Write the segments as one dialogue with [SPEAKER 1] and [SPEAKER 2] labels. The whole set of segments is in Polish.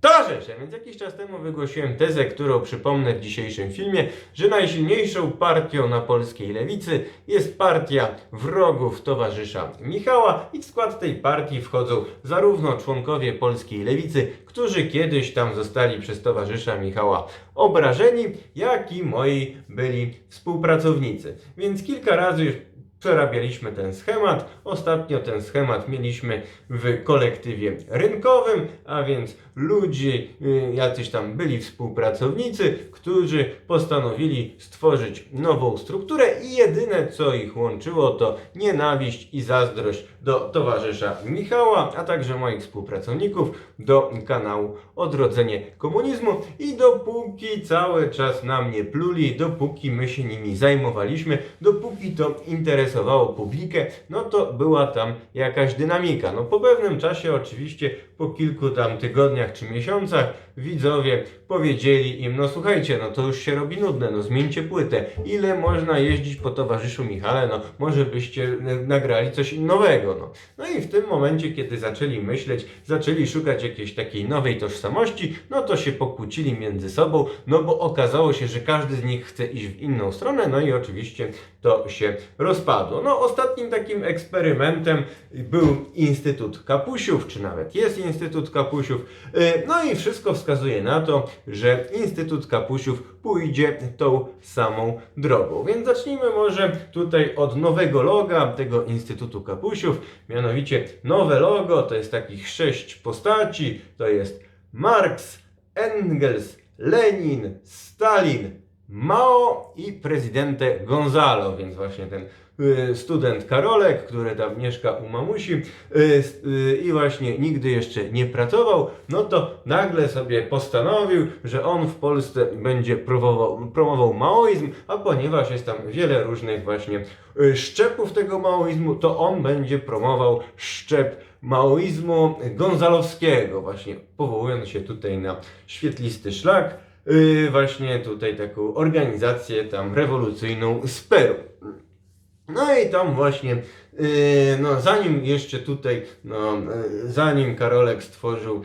[SPEAKER 1] Towarzysze, więc jakiś czas temu wygłosiłem tezę, którą przypomnę w dzisiejszym filmie, że najsilniejszą partią na polskiej lewicy jest partia wrogów towarzysza Michała i w skład tej partii wchodzą zarówno członkowie polskiej lewicy, którzy kiedyś tam zostali przez towarzysza Michała obrażeni, jak i moi byli współpracownicy. Więc kilka razy już przerabialiśmy ten schemat. Ostatnio ten schemat mieliśmy w kolektywie rynkowym, a więc ludzie, y, jacyś tam byli współpracownicy, którzy postanowili stworzyć nową strukturę i jedyne co ich łączyło to nienawiść i zazdrość do towarzysza Michała, a także moich współpracowników do kanału Odrodzenie Komunizmu i dopóki cały czas na mnie pluli, dopóki my się nimi zajmowaliśmy, dopóki to interesowało publikę, no to była tam jakaś dynamika. No po pewnym czasie oczywiście, po kilku tam tygodniach czy miesiącach, widzowie powiedzieli im, no słuchajcie, no to już się robi nudne, no zmieńcie płytę. Ile można jeździć po towarzyszu Michale, no może byście y, nagrali coś nowego, no. No i w tym momencie, kiedy zaczęli myśleć, zaczęli szukać jakiejś takiej nowej tożsamości, no to się pokłócili między sobą, no bo okazało się, że każdy z nich chce iść w inną stronę, no i oczywiście to się rozpadło. No ostatnim takim eksperymentem był Instytut Kapusiów, czy nawet jest Instytut Kapusiów, Y, no i wszystko wskazuje na to, że Instytut Kapusiów pójdzie tą samą drogą. Więc zacznijmy może tutaj od nowego loga tego Instytutu Kapusiów. Mianowicie nowe logo to jest takich sześć postaci. To jest Marx, Engels, Lenin, Stalin, Mao i prezydente Gonzalo, więc właśnie ten y, student Karolek, który tam mieszka u mamusi y, y, i właśnie nigdy jeszcze nie pracował, no to nagle sobie postanowił, że on w Polsce będzie promował, promował maoizm, a ponieważ jest tam wiele różnych właśnie szczepów tego maoizmu, to on będzie promował szczep maoizmu gonzalowskiego, właśnie powołując się tutaj na świetlisty szlak, yy, właśnie tutaj taką organizację tam rewolucyjną z Peru. No i tam właśnie, yy, no zanim jeszcze tutaj, no yy, zanim Karolek stworzył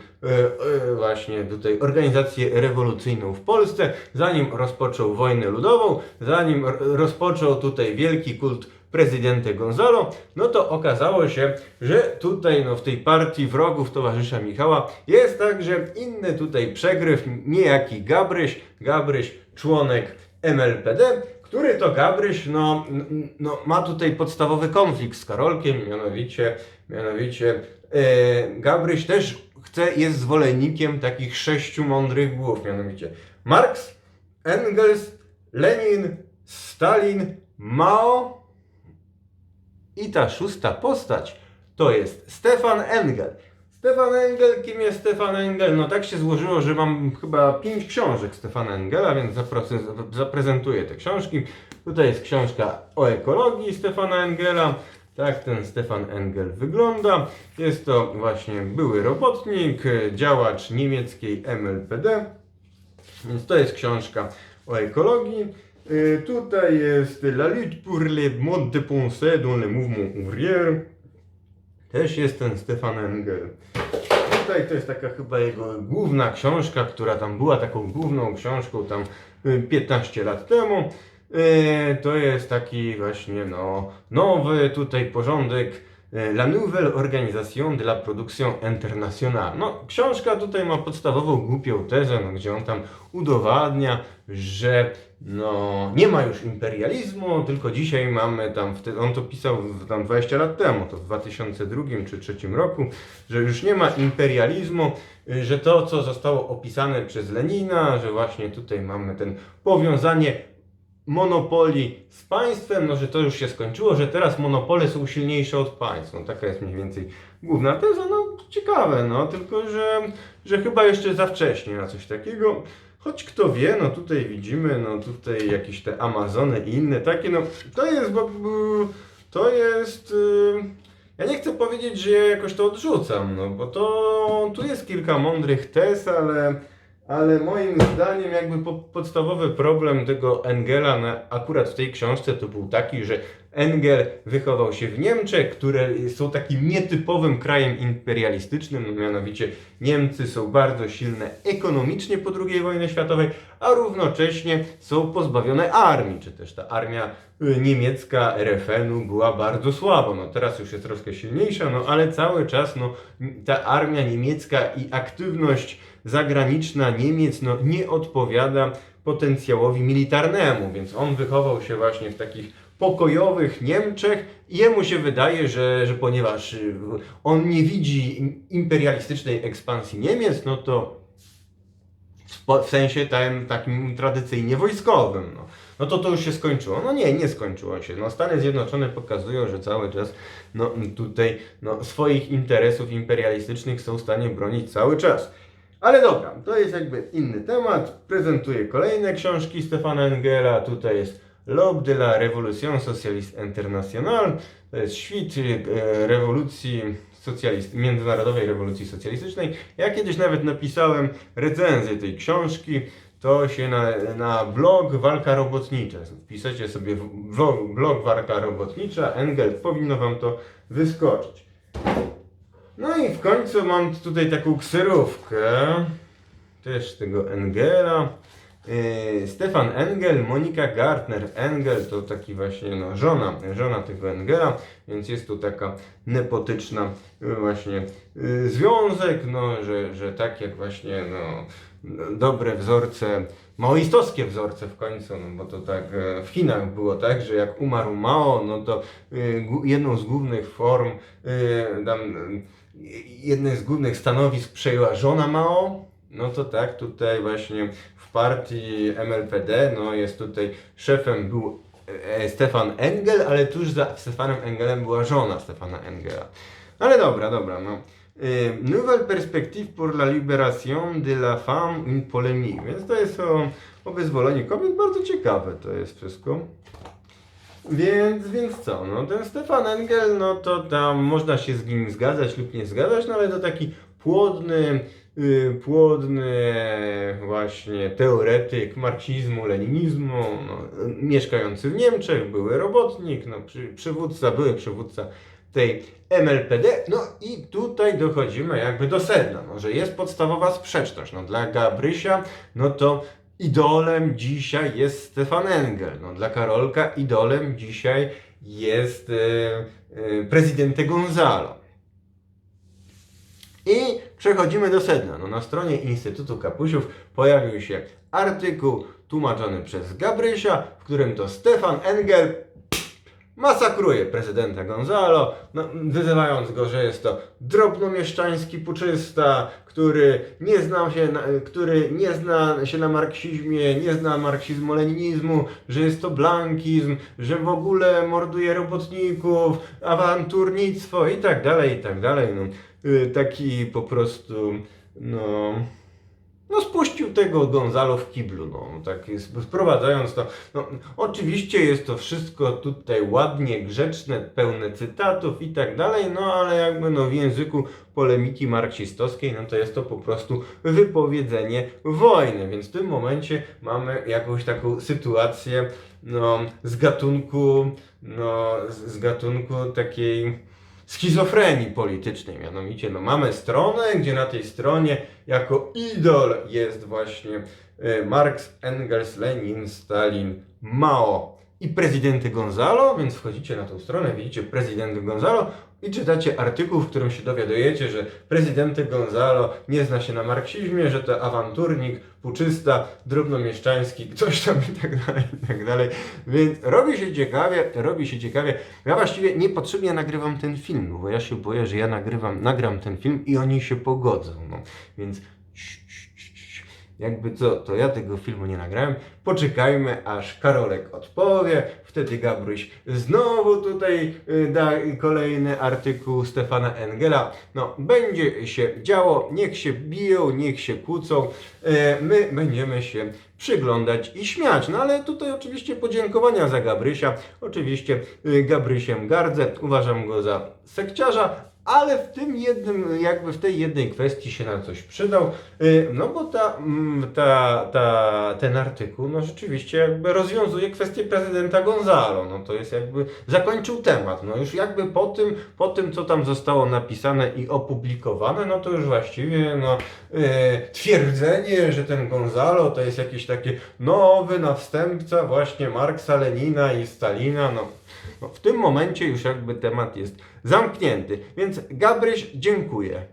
[SPEAKER 1] właśnie tutaj organizację rewolucyjną w Polsce, zanim rozpoczął wojnę ludową, zanim rozpoczął tutaj wielki kult prezydenta Gonzalo, no to okazało się, że tutaj no, w tej partii wrogów towarzysza Michała jest także inny tutaj przegryw, niejaki Gabryś, Gabryś członek MLPD, który to Gabryś no, no, ma tutaj podstawowy konflikt z Karolkiem, mianowicie, mianowicie e, Gabryś też chce, jest zwolennikiem takich sześciu mądrych głów, mianowicie Marx, Engels, Lenin, Stalin, Mao i ta szósta postać to jest Stefan Engel. Stefan Engel, kim jest Stefan Engel? No tak się złożyło, że mam chyba pięć książek Stefana Engela, więc zaprezentuję te książki. Tutaj jest książka o ekologii Stefana Engela. Tak ten Stefan Engel wygląda. Jest to właśnie były robotnik, działacz niemieckiej MLPD. Więc to jest książka o ekologii. Y, Tutaj jest La lutte pour les modes de pensée dans le mouvement ouvrier. Też jest ten Stefan Engel. Tutaj to jest taka chyba jego główna książka, która tam była taką główną książką tam y, 15 lat temu. Y, To jest taki właśnie no, nowy tutaj porządek y, La Nouvelle Organisation de la Production Internationale. No, książka tutaj ma podstawową głupią tezę, no, gdzie on tam udowadnia, że no, nie ma już imperializmu, tylko dzisiaj mamy tam, on to pisał tam 20 lat temu, to w 2002 czy 2003 roku, że już nie ma imperializmu, y, że to, co zostało opisane przez Lenina, że właśnie tutaj mamy ten powiązanie monopolii z państwem, no że to już się skończyło, że teraz monopole są silniejsze od państw. No taka jest mniej więcej główna teza, no ciekawe, no tylko, że, że chyba jeszcze za wcześnie na coś takiego. Choć kto wie, no tutaj widzimy, no tutaj jakieś te Amazony i inne takie, no to jest, bo, to jest, y, ja nie chcę powiedzieć, że ja jakoś to odrzucam, no bo to, tu jest kilka mądrych tez, ale, ale moim zdaniem jakby po, podstawowy problem tego Engela na, akurat w tej książce to był taki, że Engel wychował się w Niemczech, które są takim nietypowym krajem imperialistycznym, no mianowicie Niemcy są bardzo silne ekonomicznie po II wojnie światowej, a równocześnie są pozbawione armii, czy też ta armia y, niemiecka RFN-u była bardzo słaba. No teraz już jest troszkę silniejsza, no ale cały czas no, ta armia niemiecka i aktywność zagraniczna Niemiec no, nie odpowiada potencjałowi militarnemu, więc on wychował się właśnie w takich pokojowych Niemczech jemu się wydaje, że, że ponieważ y, on nie widzi im- imperialistycznej ekspansji Niemiec, no to w sensie tym, takim tradycyjnie wojskowym, no. no to to już się skończyło. No nie, nie skończyło się. No Stany Zjednoczone pokazują, że cały czas no, tutaj no, swoich interesów imperialistycznych są w stanie bronić cały czas. Ale dobra, to jest jakby inny temat. Prezentuję kolejne książki Stefana Engela. Tutaj jest L'Aube de la Révolution Socialiste Internationale. To jest świt e, rewolucji socjalist, międzynarodowej rewolucji socjalistycznej. Ja kiedyś nawet napisałem recenzję tej książki. To się na, na blog Walka Robotnicza. Wpiszecie sobie blog, blog Walka Robotnicza, Engel, powinno Wam to wyskoczyć. No i w końcu mam tutaj taką kserówkę, też tego Engela. Yy, Stefan Engel, Monika Gartner. Engel to taki właśnie no, żona, żona tego Engela, więc jest tu taka nepotyczna yy, właśnie yy, związek, no, że, że tak jak właśnie no, dobre wzorce, maoistowskie wzorce w końcu, no bo to tak e, w Chinach było tak, że jak umarł Mao, no to y, jedną z głównych form, y, tam, y, jedne z głównych stanowisk przejęła żona Mao, no to tak, tutaj właśnie w partii MLPD, no jest tutaj szefem był e, Stefan Engel, ale tuż za Stefanem Engelem była żona Stefana Engela. Ale dobra, dobra, no. Y, Nouvelle perspective pour la libération de la femme une polémique. Więc to jest o, o wyzwoleniu kobiet, bardzo ciekawe to jest wszystko. Więc, więc co, no ten Stefan Engel, no to tam można się z nim zgadzać lub nie zgadzać, no ale to taki płodny, y, płodny właśnie teoretyk marksizmu, leninizmu, no, y, mieszkający w Niemczech, były robotnik, no, przy, przywódca, były przywódca tej MLPD, no i tutaj dochodzimy jakby do sedna, no, że jest podstawowa sprzeczność, no dla Gabrysia, no to idolem dzisiaj jest Stefan Engel, no dla Karolka idolem dzisiaj jest e, e, prezydente Gonzalo. I przechodzimy do sedna. No, na stronie Instytutu Kapusiów pojawił się artykuł tłumaczony przez Gabrysia, w którym to Stefan Engel masakruje prezydenta Gonzalo, no, wyzywając go, że jest to drobnomieszczański puczysta, który nie zna się na, który nie zna się na marksizmie, nie zna marksizmu-leninizmu, że jest to blankizm, że w ogóle morduje robotników, awanturnictwo i tak dalej, i tak dalej. No, taki po prostu, no... No spuścił tego Gonzalo w kiblu, no tak sprowadzając to. No, oczywiście jest to wszystko tutaj ładnie, grzeczne, pełne cytatów i tak dalej, no ale jakby no w języku polemiki marksistowskiej, no to jest to po prostu wypowiedzenie wojny, więc w tym momencie mamy jakąś taką sytuację, no z gatunku, no z gatunku takiej schizofrenii politycznej. Mianowicie, no mamy stronę, gdzie na tej stronie jako idol jest właśnie e, Marx, Engels, Lenin, Stalin, Mao i prezydenty Gonzalo, więc wchodzicie na tą stronę, widzicie prezydenty Gonzalo i czytacie artykuł, w którym się dowiadujecie, że prezydenty Gonzalo nie zna się na marksizmie, że to awanturnik, puczysta, drobnomieszczański, coś tam i tak dalej, i tak dalej. Więc robi się ciekawie, robi się ciekawie. Ja właściwie niepotrzebnie nagrywam ten film, bo ja się boję, że ja nagrywam, nagram ten film i oni się pogodzą. No. Więc jakby co, to ja tego filmu nie nagrałem. Poczekajmy, aż Karolek odpowie. Wtedy Gabryś znowu tutaj y, da kolejny artykuł Stefana Engela. No, będzie się działo, niech się biją, niech się kłócą. E, My będziemy się przyglądać i śmiać. No ale tutaj oczywiście podziękowania za Gabrysia. Oczywiście y, Gabrysiem gardzę. Uważam go za sekciarza, ale w tym jednym, jakby w tej jednej kwestii się na coś przydał, y, no bo ta, mm, ta, ta, ten artykuł, no rzeczywiście jakby rozwiązuje kwestię prezydenta Gonzalo, no to jest jakby, zakończył temat, no już jakby po tym, po tym co tam zostało napisane i opublikowane, no to już właściwie, no, y, twierdzenie, że ten Gonzalo to jest jakiś taki nowy następca właśnie Marksa, Lenina i Stalina, no, w tym momencie już jakby temat jest zamknięty, więc Gabryś, dziękuję.